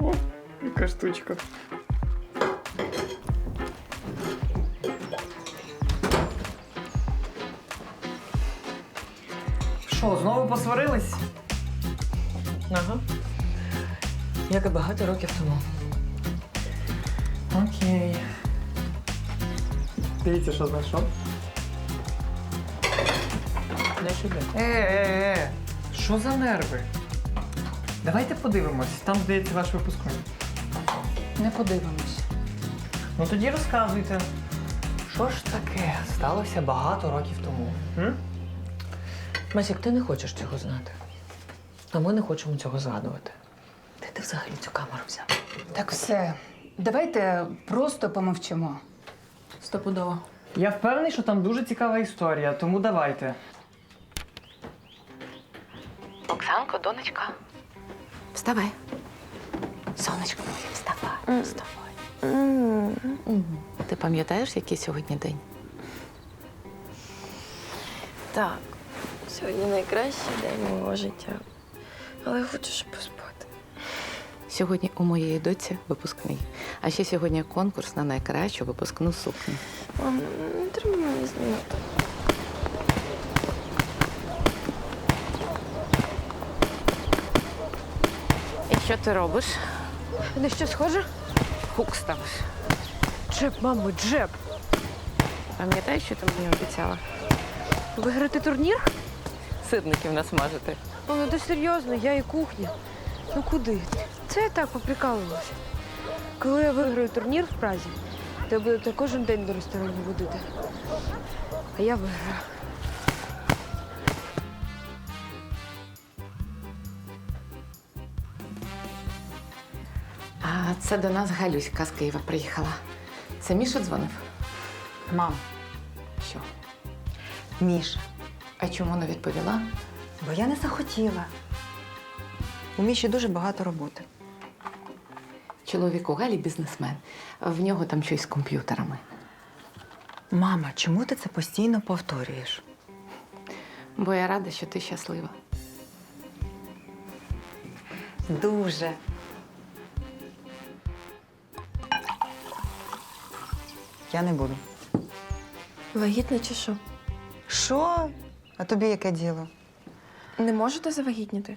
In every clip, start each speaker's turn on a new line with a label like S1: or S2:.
S1: О, яка штучка. Що, знову посварились?
S2: Ага. Як і багато років тому.
S1: Окей. Дивіться, що знайшов.
S2: Сюди.
S1: Е, е, е. Що за нерви? Давайте подивимось. Там, здається, ваш випускник.
S2: Не подивимось.
S1: Ну тоді розказуйте. Що ж таке сталося багато років тому? М?
S2: Масік, ти не хочеш цього знати. А ми не хочемо цього згадувати. Де ти взагалі цю камеру взяв?
S3: Так все. Давайте просто помовчимо.
S2: Стопудово.
S1: Я впевнений, що там дуже цікава історія, тому давайте.
S4: Оксанко, донечка. Вставай. Сонечко моє, вставай. Вставай. Мгм. Ти пам'ятаєш, який сьогодні день?
S5: Так, сьогодні найкращий день мого життя. Але я хочу ще поспати.
S4: Сьогодні у моєї доці випускний. А ще сьогодні конкурс на найкращу випускну сукню.
S5: Мам, не треба мені знімати.
S4: Що ти робиш?
S5: На що схоже?
S4: Хук ставиш.
S5: Джеб, мамо, джеб.
S4: Пам'ятаєш, що ти мені обіцяла?
S5: Виграти турнір?
S4: Сирників насмажити.
S5: О, ну ти серйозно, я і кухня. Ну куди? Це я так поприкалувалася. Коли я виграю турнір в Празі, то я буду кожен день до ресторану водити. А я виграю.
S4: А це до нас Галюська з Києва приїхала. Це Міша дзвонив?
S3: Мам,
S4: Що?
S3: Міша,
S4: А чому не відповіла?
S3: бо я не захотіла. У Міші дуже багато роботи.
S4: Чоловік у Галі бізнесмен. В нього там щось з комп'ютерами.
S3: Мама, чому ти це постійно повторюєш?
S4: Бо я рада, що ти щаслива.
S3: Дуже. Я не буду.
S5: Вагітна чи що?
S3: Що? А тобі яке діло?
S5: Не можете завагітніти?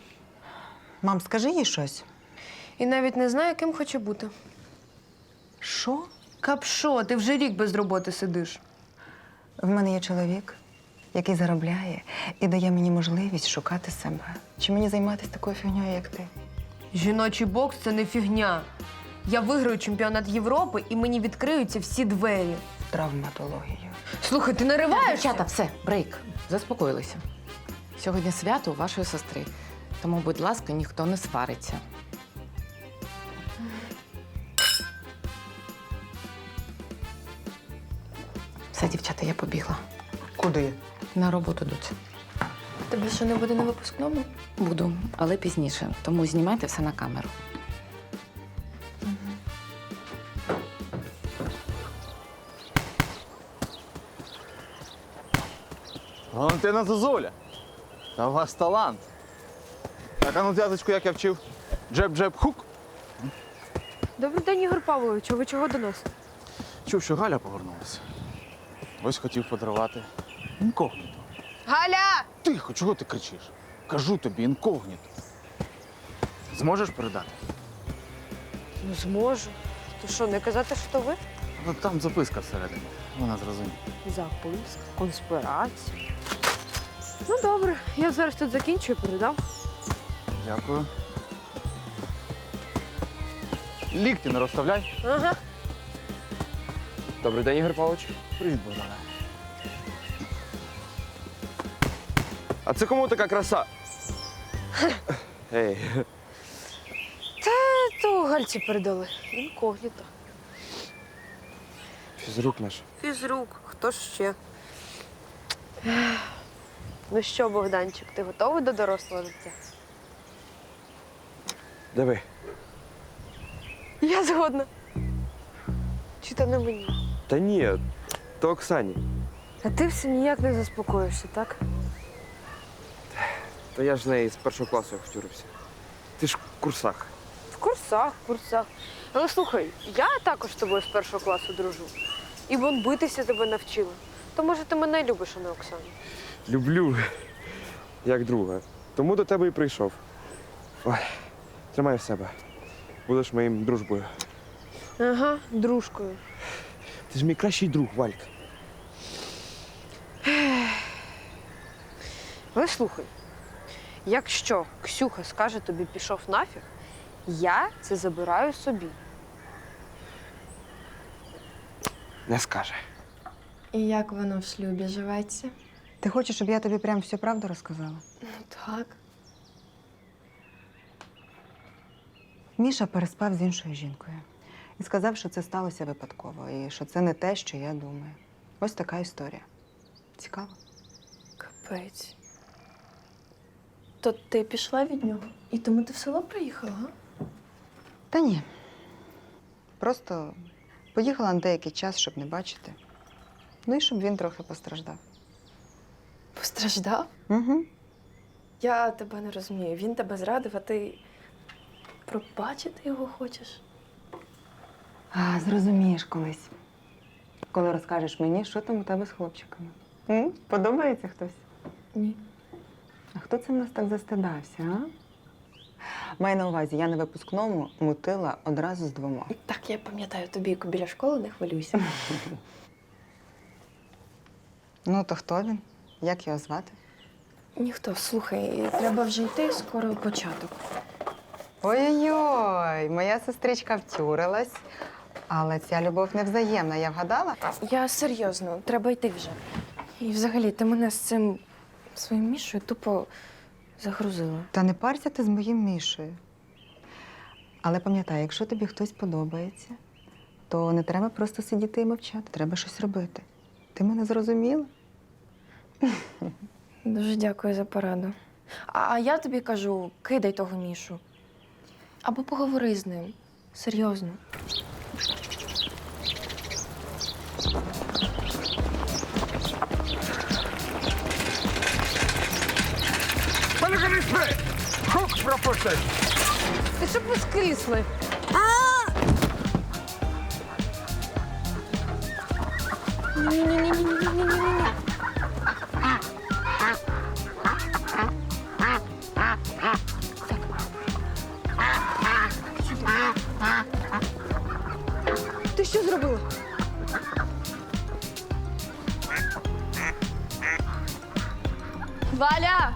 S3: Мам, скажи їй щось.
S5: І навіть не знаю, ким хоче бути.
S3: Що?
S5: Капшо, ти вже рік без роботи сидиш.
S3: В мене є чоловік, який заробляє і дає мені можливість шукати себе. Чи мені займатися такою фігньою, як ти?
S5: Жіночий бокс це не фігня. Я виграю чемпіонат Європи і мені відкриються всі двері.
S3: Травматологію.
S5: Слухай, ти нариваєшся?
S4: Дівчата, все, брейк. Заспокоїлися. Сьогодні свято у вашої сестри. Тому, будь ласка, ніхто не свариться. Все, дівчата, я побігла.
S3: Куди?
S4: На роботу доці.
S5: Тебе що не буде на випускному?
S4: Буду, але пізніше. Тому знімайте все на камеру.
S6: Валентина Зозуля. Та у вас талант. Так, а ну зв'язочку, як я вчив. Джеб-джеб-хук.
S5: Добрий день, Ігор Павлович. Ви чого до нас?
S6: Чув, що Галя повернулася. Ось хотів подарувати. Інкогніто.
S5: Галя!
S6: Тихо, чого ти кричиш? Кажу тобі, інкогніто. Зможеш передати?
S5: Ну, зможу. То що, не казати, що то ви?
S6: Ну, там записка всередині. Вона зрозуміє.
S5: Записка, конспірація. Ну, добре, я зараз тут закінчу і передам.
S6: Дякую. Лікті не розставляй.
S5: Ага.
S6: Добрий день, Ігор Павлович. Привіт, Богдане.
S7: А це кому така краса? Ей,
S5: То Гальці передали. Інкогніто.
S7: фізрук наш.
S5: Фізрук, хто ж ще? Ну що, Богданчик, ти готовий до дорослого життя?
S7: Диви.
S5: Я згодна. Чи то не мені?
S7: Та ні, то Оксані.
S5: А ти все ніяк не заспокоїшся, так?
S7: Та я ж з неї з першого класу втюрився. Ти ж в курсах.
S5: В курсах, в курсах. Але слухай, я також з тобою з першого класу дружу. І вон битися тебе навчила. То може ти мене любиш, а не Оксану?
S7: Люблю, як друга. Тому до тебе і прийшов. Ой, тримай в себе. Будеш моїм дружбою.
S5: Ага, дружкою.
S7: Ти ж мій кращий друг, Валька.
S5: Але слухай, якщо Ксюха скаже тобі пішов нафіг, я це забираю собі.
S7: Не скаже.
S8: І як воно в шлюбі живеться?
S3: Ти хочеш, щоб я тобі прям всю правду розказала?
S8: Ну так.
S3: Міша переспав з іншою жінкою і сказав, що це сталося випадково, і що це не те, що я думаю. Ось така історія. Цікаво.
S8: Капець. То ти пішла від нього? І тому ти в село приїхала, га?
S3: Та ні. Просто поїхала на деякий час, щоб не бачити. Ну і щоб він трохи постраждав.
S8: Постраждав?
S3: Угу.
S8: Я тебе не розумію. Він тебе зрадив, а ти пробачити його хочеш?
S3: А, зрозумієш колись. Коли розкажеш мені, що там у тебе з хлопчиками. М? Подобається хтось?
S8: Ні.
S3: А хто це в нас так застидався, а? Маю на увазі, я на випускному мутила одразу з двома.
S8: Так, я пам'ятаю тобі біля школи, не хвилюйся.
S3: Ну, то хто він? Як його звати?
S8: Ніхто, слухай, треба вже йти, скоро початок.
S3: Ой-ой-ой, моя сестричка втюрилась. Але ця любов невзаємна, я вгадала?
S8: Я серйозно, треба йти вже. І взагалі, ти мене з цим своїм мішою тупо загрузила.
S3: Та не парся ти з моїм Мішою. Але пам'ятай, якщо тобі хтось подобається, то не треба просто сидіти і мовчати, треба щось робити. Ти мене зрозуміла?
S8: Дуже дякую за пораду. А, а я тобі кажу, кидай того мішу. Або поговори з ним. Серйозно.
S5: Ти щоб ви скисли. Ти що зробила?
S8: Валя!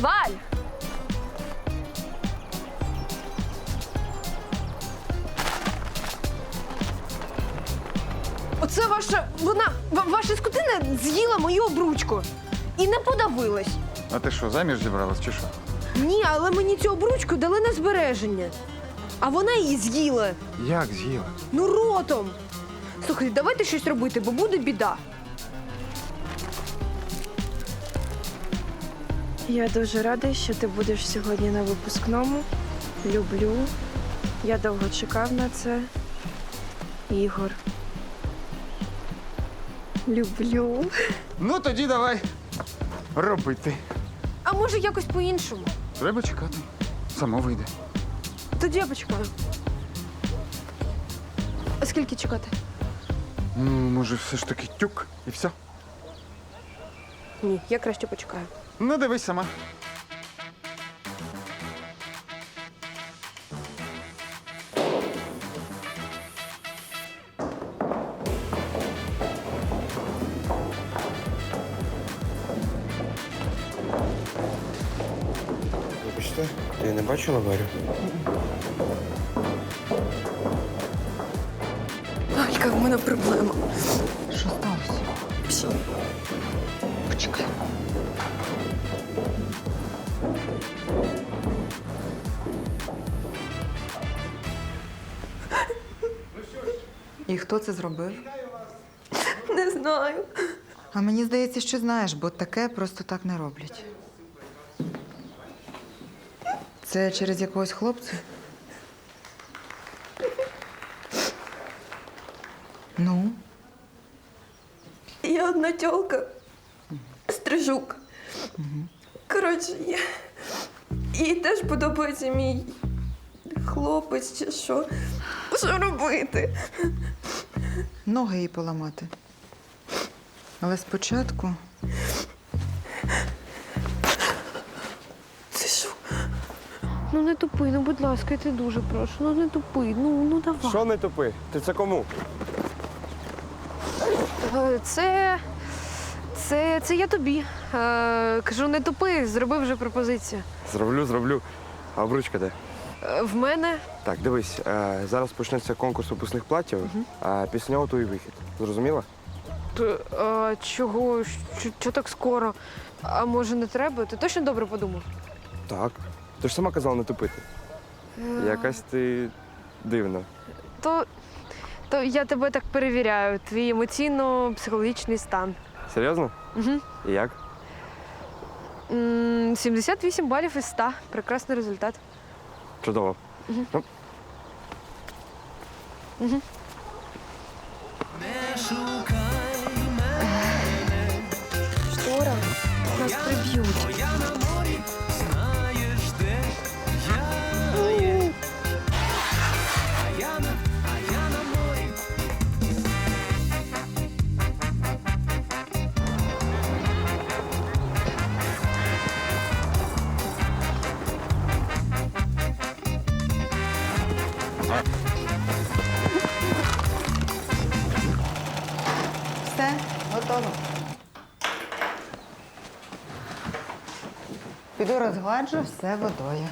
S8: Валь!
S5: Оце ваша. Вона. ва- Ваша скотина з'їла мою обручку. І не подавилась.
S6: А ти що, заміж зібралась чи що?
S5: Ні, але мені цю обручку дали на збереження. А вона її з'їла.
S6: Як з'їла?
S5: Ну, ротом. Слухай, давайте щось робити, бо буде біда.
S8: Я дуже рада, що ти будеш сьогодні на випускному. Люблю. Я довго чекав на це. Ігор. Люблю.
S6: Ну тоді давай робити.
S5: А може якось по-іншому?
S6: Треба чекати. Само вийде.
S5: Тоді я почекаю. А скільки чекати?
S6: Ну, може, все ж таки тюк і все.
S5: Ні, я краще почекаю.
S6: Ну, дивись сама.
S7: Ти не бачила Варю?
S8: Алька, в мене проблема.
S3: Що сталося?
S8: Всі.
S3: Почекай. І хто це зробив?
S8: Не знаю.
S3: А мені здається, що знаєш, бо таке просто так не роблять. Це через якогось хлопця? Ну, Я
S8: одна тьолка. Стрижук. Коротше, я... їй теж подобається мій хлопець чи що. Що робити?
S3: Ноги їй поламати. Але спочатку
S5: не тупи, ну будь ласка, я тебе дуже прошу. Ну не тупи, ну, ну давай.
S7: Що не тупи? Ти це кому?
S5: Е, Це. Це, це я тобі. Е, кажу, не тупи, зроби вже пропозицію.
S7: Зроблю, зроблю. А обручка де?
S5: Е, в мене
S7: Так, дивись, е, зараз почнеться конкурс випускних платів, а після нього твій вихід. Зрозуміла?
S5: Т- а, чого? Що, що так скоро? А може не треба? Ти точно добре подумав?
S7: Так. Ти ж сама казала не тупити. Якась ти дивна.
S5: То, то я тебе так перевіряю, твій емоційно-психологічний стан.
S7: Серйозно?
S5: Угу.
S7: І як?
S5: 78 балів із 100. Прекрасний результат.
S7: Чудово. Ну,
S8: Штора. Нас приб'ють.
S3: Розгладжу все водою.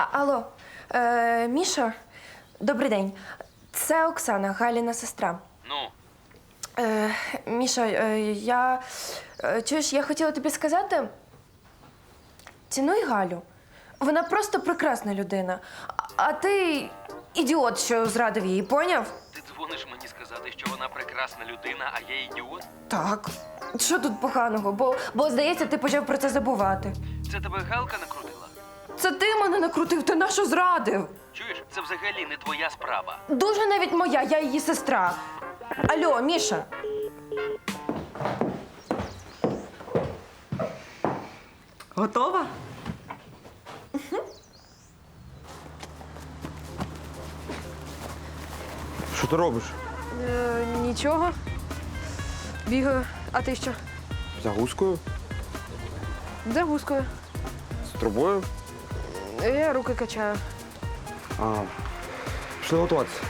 S8: А, алло, е, Міша, добрий день. Це Оксана, Галіна сестра.
S9: Ну,
S8: Е, Міша, е, я. е, Чуєш, я хотіла тобі сказати. Цінуй Галю. Вона просто прекрасна людина. А- А ти ідіот, що зрадив її, поняв?
S9: ти дзвониш мені сказати, що вона прекрасна людина, а я ідіот?
S8: Так. Що тут поганого? Бо, бо здається, ти почав про це забувати.
S9: Це тебе Галка накрутила?
S8: Це ти мене накрутив, ти нашу зрадив.
S9: Чуєш, це взагалі не твоя справа.
S8: Дуже навіть моя, я її сестра. Алло, Міша.
S3: Готова?
S7: що ти робиш?
S5: Е, нічого. Бігаю. А ти що?
S7: За гускою?
S5: За гускою.
S7: З трубою?
S5: Я руки качаю.
S7: А. Пішли готуватися.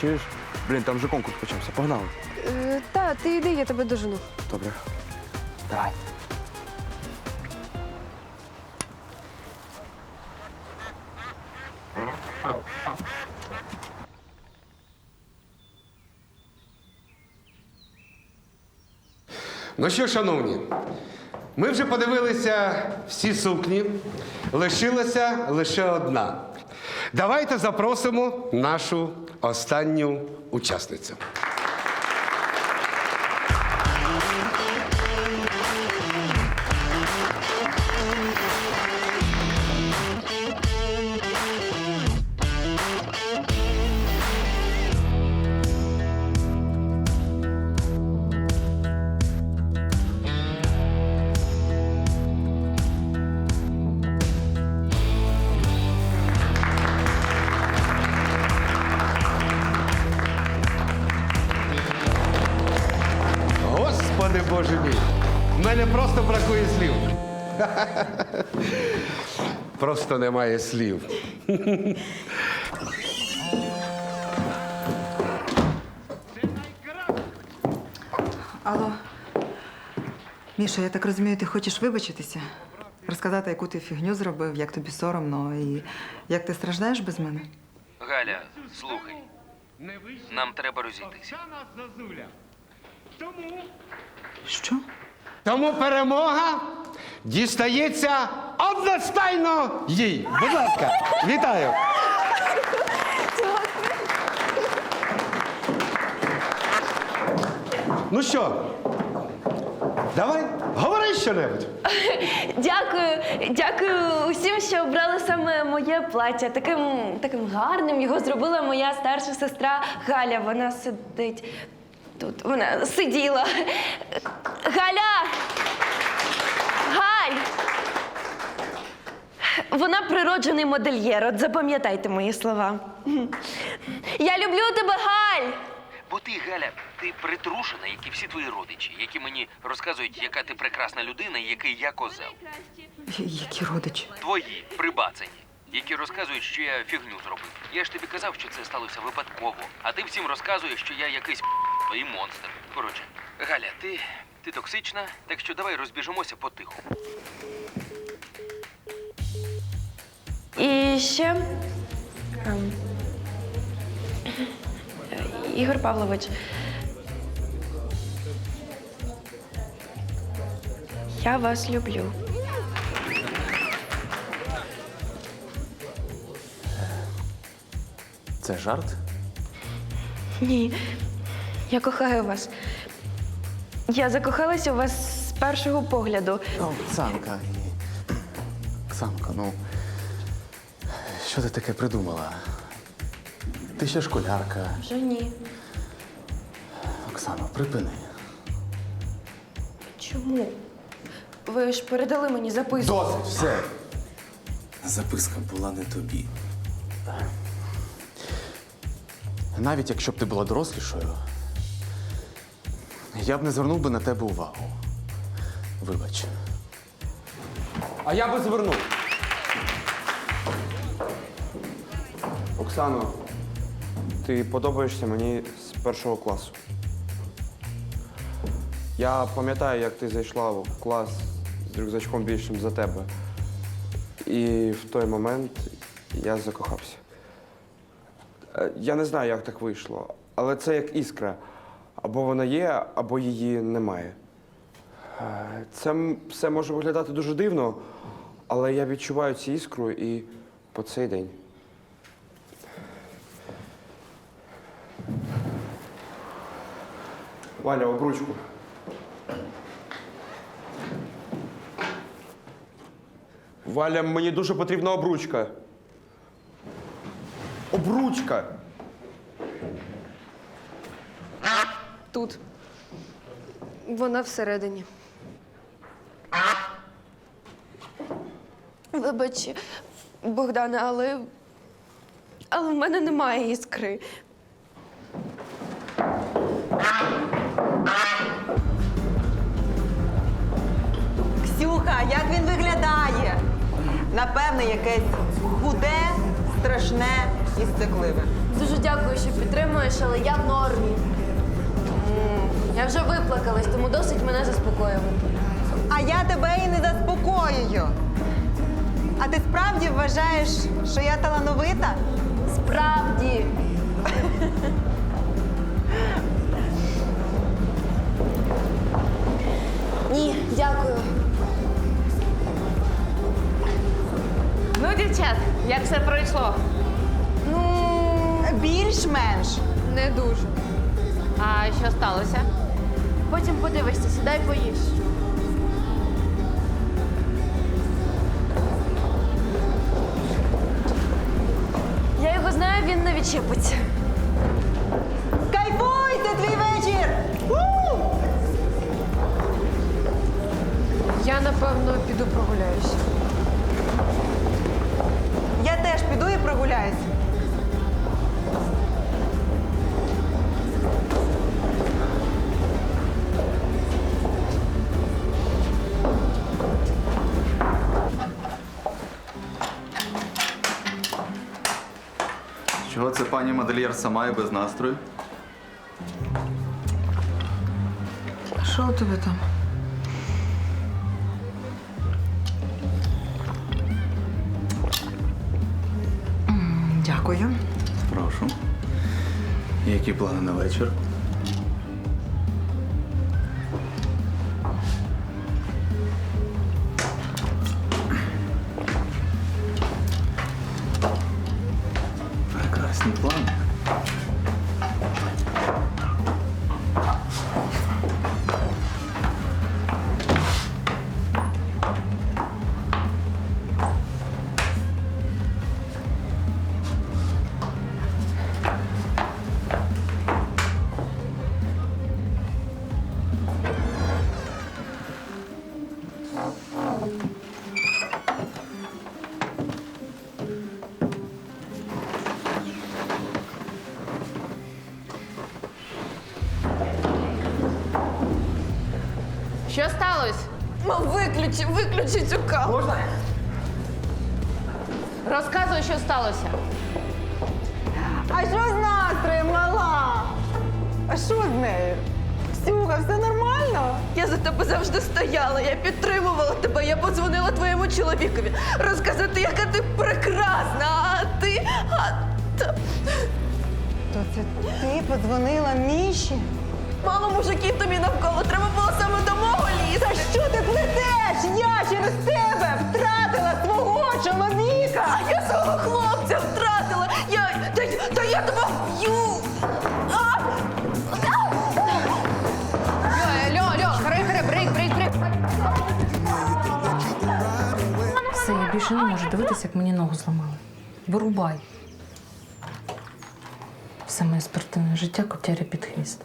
S7: Чуєш? Блін, там вже конкурс почався. Погнали.
S5: Е, та, ти йди, я тебе дожену.
S7: Добре. Давай.
S10: Ну що, шановні, ми вже подивилися всі сукні. Лишилася лише одна. Давайте запросимо нашу останню учасницю. Просто немає слів.
S3: Алло. Міша, я так розумію, ти хочеш вибачитися? Розказати, яку ти фігню зробив, як тобі соромно і як ти страждаєш без мене?
S9: Галя, слухай. Нам треба розійтися.
S3: Що?
S10: Тому перемога дістається одностайно їй. Будь ласка, вітаю. Ну що, давай, говори щонебудь.
S8: Дякую, дякую усім, що обрали саме моє плаття. Таким, таким гарним його зробила моя старша сестра Галя. Вона сидить тут. Вона сиділа. Галя! Галь! Вона природжений модельєр, от запам'ятайте мої слова. Я люблю тебе, Галь!
S9: Бо ти, Галя, ти притрушена, як і всі твої родичі, які мені розказують, яка ти прекрасна людина і який я козел.
S3: Які родичі?
S9: Твої прибацані, які розказують, що я фігню зробив. Я ж тобі казав, що це сталося випадково. А ти всім розказуєш, що я якийсь і монстр. Коротше, Галя, ти, ти токсична, так що давай розбіжимося потиху.
S8: І ще. ем, Ігор Павлович. Я вас люблю.
S6: Це жарт?
S8: Ні. Я кохаю вас. Я закохалася у вас з першого погляду.
S6: Оксанка. Оксанка, ну. Що ти таке придумала? Ти ще школярка.
S8: Вже ні.
S6: Оксано, припини.
S8: Чому? Ви ж передали мені записку.
S6: Досить, все.
S11: Записка була не тобі.
S6: Навіть якщо б ти була дорослішою, я б не звернув би на тебе увагу. Вибач.
S7: А я би звернув. Оксано, ти подобаєшся мені з першого класу. Я пам'ятаю, як ти зайшла в клас з рюкзачком більшим за тебе. І в той момент я закохався. Е, Я не знаю, як так вийшло, але це як іскра. Або вона є, або її немає. Е, Це все може виглядати дуже дивно, але я відчуваю цю іскру і по цей день. Валя, обручку. Валя, мені дуже потрібна обручка. Обручка!
S5: Тут. Вона всередині.
S8: Вибач, Богдане, але. Але в мене немає іскри.
S3: Ксюха, як він виглядає? Напевне, якесь худе, страшне і стекливе.
S8: Дуже дякую, що підтримуєш, але я в нормі. Я вже виплакалась, тому досить мене заспокоювати.
S3: А я тебе і не заспокоюю. А ти справді вважаєш, що я талановита?
S8: Справді. Ні, дякую.
S4: Ну, дівчат, як все пройшло?
S3: Ну, більш-менш.
S5: Не дуже.
S4: А що сталося?
S8: Потім подивишся, сідай поїж. Я його знаю, він не відчепиться.
S3: Кайфуйте твій вечір! У!
S5: Я, напевно, піду прогуляюся.
S3: Я теж піду і прогуляюсь.
S6: Пані модельєр сама і без настрою?
S2: Що у тебе там? Дякую.
S6: Прошу. Які плани на вечір?
S5: フフ
S8: フ。Виключи, виключи цю камеру.
S1: Можна?
S5: Розказуй, що сталося.
S3: А що з настроєм, мала? А що з нею? Ксюха, все нормально?
S8: Я за тебе завжди стояла, я підтримувала тебе, я подзвонила твоєму чоловікові. Розказати, яка ти прекрасна, а ти. А... та-
S3: То це ти подзвонила Міші?
S8: Мало мужиків тобі навколо, треба було саме до мого лізти.
S3: Та що ти плетеш? Я через тебе втратила свого чоловіка!
S8: А я свого хлопця втратила. Я. Та, та я тебе вб'ю. А!
S5: Льо, Льо, хри, хри, брейк, брейк, брейк.
S2: Все, я більше не можу дивитися, як мені ногу зламали. Вирубай. Все моє спортивне життя котяря під хвіст.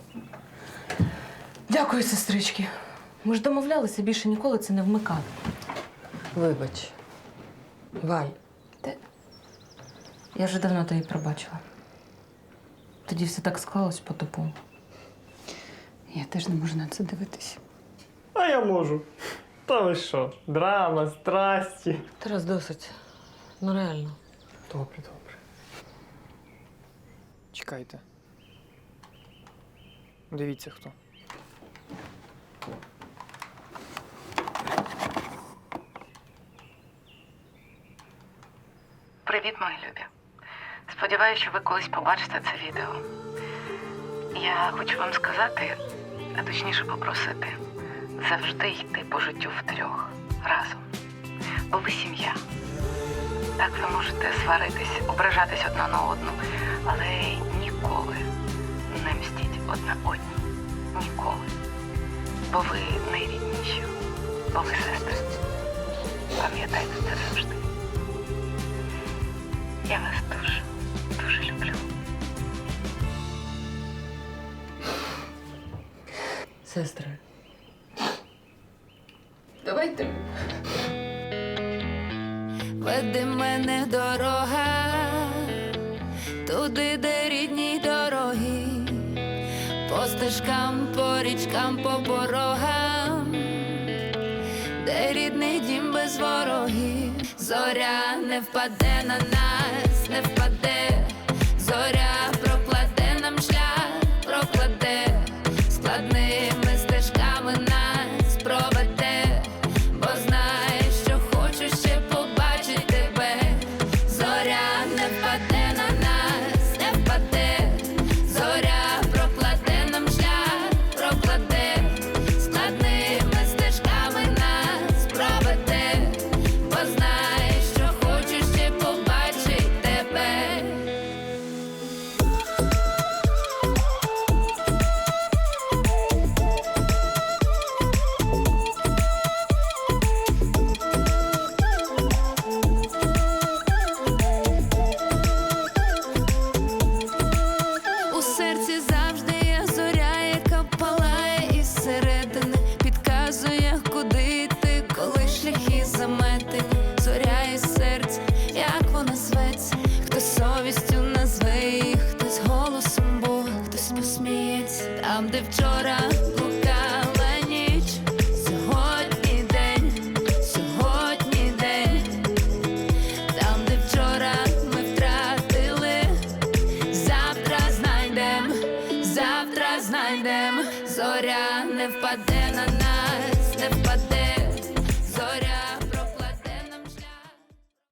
S2: Дякую, сестрички. Ми ж домовлялися більше ніколи це не вмикати. Вибач. Валь, ти... Я вже давно тобі пробачила. Тоді все так склалось по тупому.
S3: Я теж не можу на це дивитися.
S1: А я можу. Та ви що? Драма, страсті.
S2: Тарас, досить. Ну реально.
S1: Добре, добре. Чекайте. Дивіться хто.
S4: Привіт, мої любі. Сподіваюся, що ви колись побачите це відео. Я хочу вам сказати, а точніше попросити, завжди йти по життю втрьох разом. Бо ви сім'я. Так ви можете сваритись, ображатись одна на одну, але ніколи не мстіть одна одній. Ніколи. Бо ви найрідніші, бо ви сестри. Пам'ятайте це завжди. Я вас дуже, дуже люблю.
S2: Сестри.
S5: Давайте.
S12: Веди мене дорога, туди, де рідні стежкам, по річкам, по порогам, де рідний дім без ворогів, зоря не впаде на нас, не впаде.